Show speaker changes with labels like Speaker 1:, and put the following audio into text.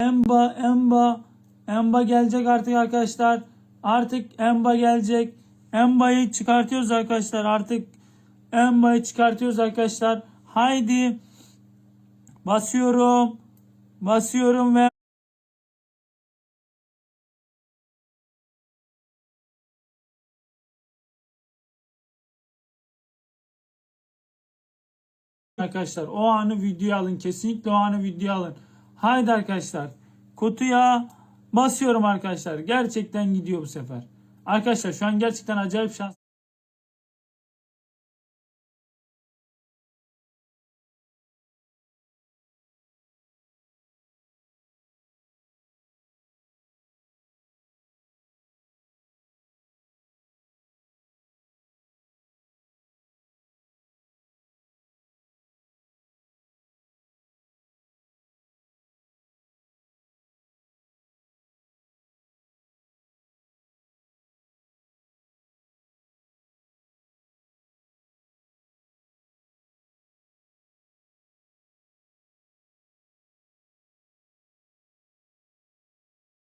Speaker 1: Emba, Emba, Emba gelecek artık arkadaşlar. Artık Emba gelecek. Emba'yı çıkartıyoruz arkadaşlar. Artık Emba'yı çıkartıyoruz arkadaşlar. Haydi. Basıyorum. Basıyorum ve Arkadaşlar o anı videoya alın. Kesinlikle o anı videoya alın. Haydi arkadaşlar. Kutuya basıyorum arkadaşlar. Gerçekten gidiyor bu sefer. Arkadaşlar şu an gerçekten acayip şans.